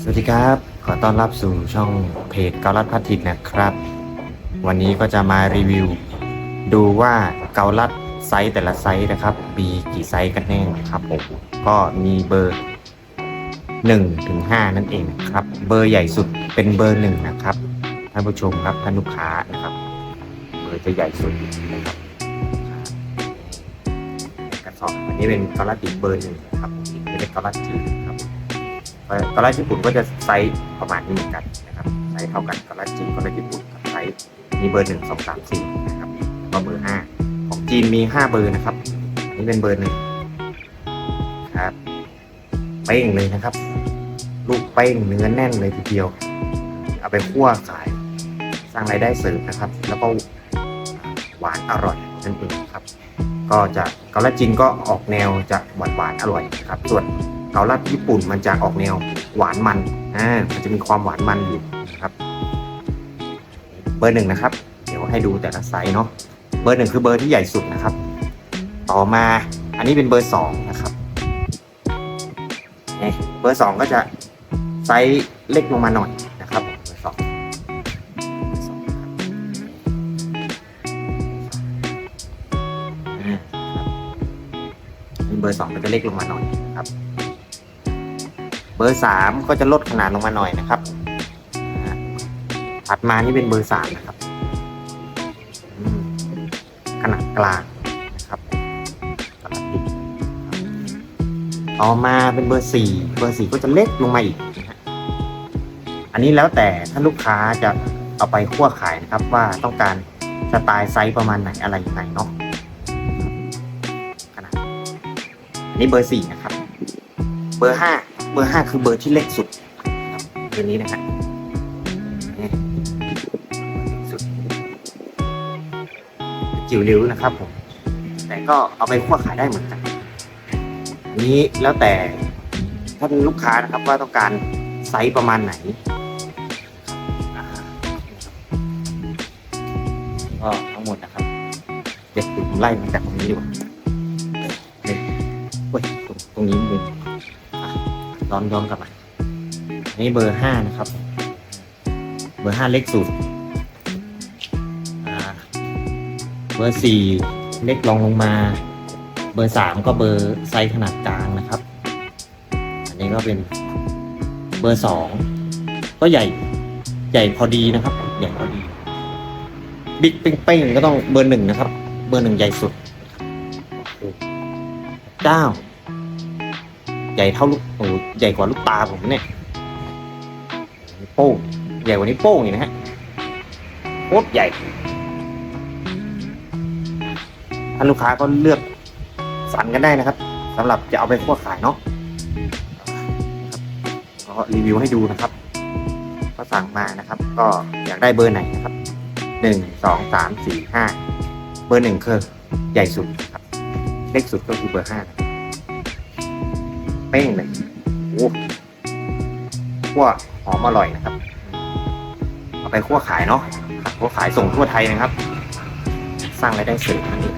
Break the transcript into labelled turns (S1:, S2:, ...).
S1: สวัสดีครับ ขอต้อนรับสู่ช่องเพจเกาลัดพัฒทิตนะครับ วันนี้ก็จะมารีวิว ดูว่าเกาลัดไซส์แต่ละไซส์นะครับมีกี่ไซส์กันแน่ครับผมก็มีเบอร์1ถึง5นั่นเองครับ เบอร์ใหญ่สุดเป็นเบอร์1นะครับท่านผู้ชมครับท่านลูกค้านะครับ เบอร์จะใหญ่สุดนะครับกระสอบอันนี้เป็นเกาลัดติเบอร์หนึ่งนะครับนี่เป็นเกาลัดจืดครับ กอลาญี่ปุ่นก็จะไซส์ประมาณนี้เหมือนกันนะครับไซส์เท่ากันกอลาจีนกอลาญี่ปุ่นกับไซส์มีเบอร์หนึ่งสองสามสี่นะครับแล้วก็เบอร์ห้าของจีนมีห้าเบอร์นะครับอันนี่เป็นเบอร์หนึ่งครับเป้งเลยนะครับ ลูกเป้งเนื้อแน่นเลยทีเดียว เอาไปคั่วขาย สร้างรายได้เสริมนะครับ แล้วก็หวานอร่อยนั่นเองครับ ก็จะกาลัดจีนก็ออกแนวจะหวานหวานอร่อยครับ ส่วน เกาลัดญี่ปุ่นมันจะออกแนวหวานมันอ่ามันจะมีความหวานมันอยู่นะครับ เบอร์หนึ่งนะครับ เดี๋ยวให้ดูแต่ละไซส์เนาะเบอร์หนึ่งคือเบอร์ที่ใหญ่สุดนะครับ ต่อมาอันนี้เป็นเบอร์สองนะครับเนี่ยเบอร์สองก็จะไซส์เล็กลงมาหน่อยนะครับเบอร์สองเบอร์สองนะครับอ่าครับเบอร์สองก็จะเล็กลงมาหน่อยนะครับ เบอร์สามก็จะลดขนาดลงมาหน่อยนะครับถัดมานี่เป็นเบอร์สามนะครับขนาดกลางนะครับต่อมาเป็นเบอร์สี่เบอร์สี่ก็จะเล็กลงมาอีกนะฮะอันนี้แล้วแต่ถ้าลูกค้าจะเอาไปคั่วขายนะครับว่าต้องการสไตล์ไซส์ประมาณไหนอะไรยังไงเนาะขนาดอันนี้เบอร์สี่นะครับ เบอร์ห้า เบอร์ห้าคือเบอร์ที่เล็กสุดครับเบอร์นี้นะฮะนี่สุดจิ๋วริ้วนะครับผม แต่ก็เอาไปคั่วขายได้เหมือนกันอันนี้แล้วแต่ท่านลูกค้านะครับว่าต้องการไซส์ประมาณไหนก็ทั้งหมดนะครับเดี๋ยวผมไล่มาจากตรงนี้ดีกว่าเฮ้ยตรงตรงนี้มุม ย้อนย้อนกลับมาอันนี้เบอร์ห้านะครับ เบอร์ห้าเล็กสุดอ่าเบอร์สี่เล็กลองลงมา เบอร์สามก็เบอร์ไซส์ขนาดกลางนะครับ อันนี้ก็เป็นเบอร์สองก็ใหญ่ใหญ่พอดีนะครับ ใหญ่พอดีบิ๊กเป้งๆก็ต้องเบอร์หนึ่งนะครับ เบอร์หนึ่งใหญ่สุดเจ้า ใหญ่เท่าลูกโอ้ใหญ่กว่าลูกตาผมเนี่ยโป้งใหญ่กว่านี้โป้งอีกนะฮะโคตรใหญ่ท่านลูกค้าก็เลือกสรรกันได้นะครับสำหรับจะเอาไปคั่วขายเนาะก็รีวิวให้ดูนะครับก็สั่งมานะครับ ก็อยากได้เบอร์ไหนนะครับหนึ่งสองสามสี่ห้าเบอร์หนึ่งคือใหญ่สุดครับ เล็กสุดก็คือเบอร์ห้านะครับ ป้งเลยโอ้คั่วหอมอร่อยนะครับ เอาไปคั่วขายเนาะคั่วขายส่งทั่วไทยนะครับ สร้างรายได้เสริมนั่นเอง